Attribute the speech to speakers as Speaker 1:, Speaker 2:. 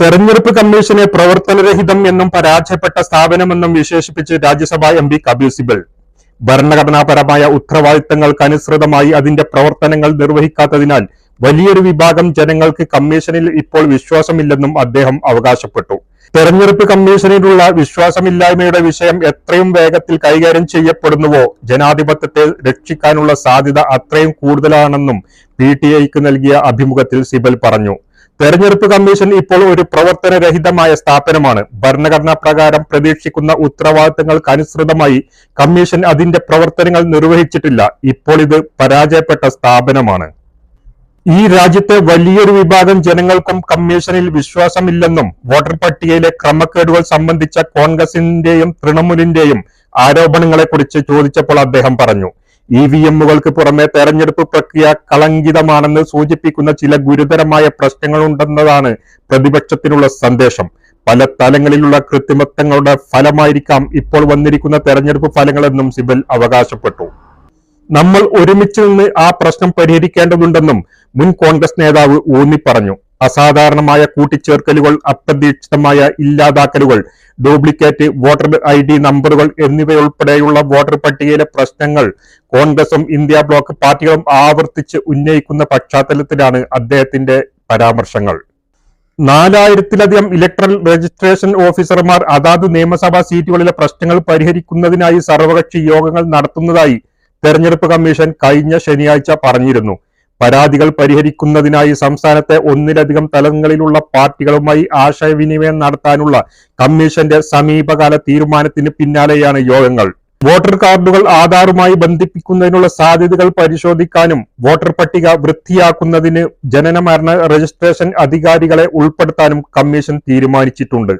Speaker 1: തെരഞ്ഞെടുപ്പ് കമ്മീഷനെ പ്രവർത്തനരഹിതം എന്നും പരാജയപ്പെട്ട സ്ഥാപനമെന്നും വിശേഷിപ്പിച്ച് രാജ്യസഭാ എം പി കപിൽ സിബൽ. ഭരണഘടനാപരമായ ഉത്തരവാദിത്തങ്ങൾക്കനുസൃതമായി അതിന്റെ പ്രവർത്തനങ്ങൾ നിർവഹിക്കാത്തതിനാൽ വലിയൊരു വിഭാഗം ജനങ്ങൾക്ക് കമ്മീഷനിൽ ഇപ്പോൾ വിശ്വാസമില്ലെന്നും അദ്ദേഹം അവകാശപ്പെട്ടു. തെരഞ്ഞെടുപ്പ് കമ്മീഷനിലുള്ള വിശ്വാസമില്ലായ്മയുടെ വിഷയം എത്രയും വേഗത്തിൽ കൈകാര്യം ചെയ്യപ്പെടുന്നുവോ ജനാധിപത്യത്തെ രക്ഷിക്കാനുള്ള സാധ്യത അത്രയും കൂടുതലാണെന്നും പി ടി ഐക്ക് നൽകിയ അഭിമുഖത്തിൽ സിബൽ പറഞ്ഞു. തെരഞ്ഞെടുപ്പ് കമ്മീഷൻ ഇപ്പോൾ ഒരു പ്രവർത്തനരഹിതമായ സ്ഥാപനമാണ്. ഭരണഘടനാ പ്രകാരം പ്രതീക്ഷിക്കുന്ന ഉത്തരവാദിത്തങ്ങൾക്ക് അനുസൃതമായി കമ്മീഷൻ അതിന്റെ പ്രവർത്തനങ്ങൾ നിർവഹിച്ചിട്ടില്ല. ഇപ്പോൾ ഇത് പരാജയപ്പെട്ട സ്ഥാപനമാണ്. ഈ രാജ്യത്തെ വലിയൊരു വിഭാഗം ജനങ്ങൾക്കും കമ്മീഷനിൽ വിശ്വാസമില്ലെന്നും വോട്ടർ പട്ടികയിലെ ക്രമക്കേടുകൾ സംബന്ധിച്ച കോൺഗ്രസിന്റെയും തൃണമൂലിന്റെയും ആരോപണങ്ങളെക്കുറിച്ച് ചോദിച്ചപ്പോൾ അദ്ദേഹം പറഞ്ഞു. ഇ വി എമ്മുകൾക്ക് പുറമെ തെരഞ്ഞെടുപ്പ് പ്രക്രിയ കളങ്കിതമാണെന്ന് സൂചിപ്പിക്കുന്ന ചില ഗുരുതരമായ പ്രശ്നങ്ങളുണ്ടെന്നതാണ് പ്രതിപക്ഷത്തിനുള്ള സന്ദേശം. പല തലങ്ങളിലുള്ള കൃത്രിമത്വങ്ങളുടെ ഫലമായിരിക്കാം ഇപ്പോൾ വന്നിരിക്കുന്ന തെരഞ്ഞെടുപ്പ് ഫലങ്ങളെന്നും സിബൽ അവകാശപ്പെട്ടു. നമ്മൾ ഒരുമിച്ച് നിന്ന് ആ പ്രശ്നം പരിഹരിക്കേണ്ടതുണ്ടെന്നും മുൻ കോൺഗ്രസ് നേതാവ് ഊന്നി പറഞ്ഞു. അസാധാരണമായ കൂട്ടിച്ചേർക്കലുകൾ അപ്രതീക്ഷിതമായ ഇല്ലാതാക്കലുകൾ ഡ്യൂപ്ലിക്കേറ്റ് വോട്ടർ ഐ ഡി നമ്പറുകൾ എന്നിവയുൾപ്പെടെയുള്ള വോട്ടർ പട്ടികയിലെ പ്രശ്നങ്ങൾ കോൺഗ്രസും ഇന്ത്യ ബ്ലോക്ക് പാർട്ടികളും ആവർത്തിച്ച് ഉന്നയിക്കുന്ന പശ്ചാത്തലത്തിലാണ് അദ്ദേഹത്തിന്റെ പരാമർശങ്ങൾ. നാലായിരത്തിലധികം ഇലക്ട്രൽ രജിസ്ട്രേഷൻ ഓഫീസർമാർ അതാത് നിയമസഭാ സീറ്റുകളിലെ പ്രശ്നങ്ങൾ പരിഹരിക്കുന്നതിനായി സർവകക്ഷി യോഗങ്ങൾ നടത്തുന്നതായി തെരഞ്ഞെടുപ്പ് കമ്മീഷൻ കഴിഞ്ഞ ശനിയാഴ്ച പറഞ്ഞിരുന്നു. പരാതികൾ പരിഹരിക്കുന്നതിനായി സംസ്ഥാനത്തെ ഒന്നിലധികം തലങ്ങളിലുള്ള പാർട്ടികളുമായി ആശയവിനിമയം നടത്താനുള്ള കമ്മീഷന്റെ സമീപകാല തീരുമാനത്തിന് പിന്നാലെയാണ് യോഗങ്ങൾ. വോട്ടർ കാർഡുകൾ ആധാറുമായി ബന്ധിപ്പിക്കുന്നതിനുള്ള സാധ്യതകൾ പരിശോധിക്കാനും വോട്ടർ പട്ടിക വൃത്തിയാക്കുന്നതിന് ജനന മരണ രജിസ്ട്രേഷൻ അധികാരികളെ ഉൾപ്പെടുത്താനും കമ്മീഷൻ തീരുമാനിച്ചിട്ടുണ്ട്.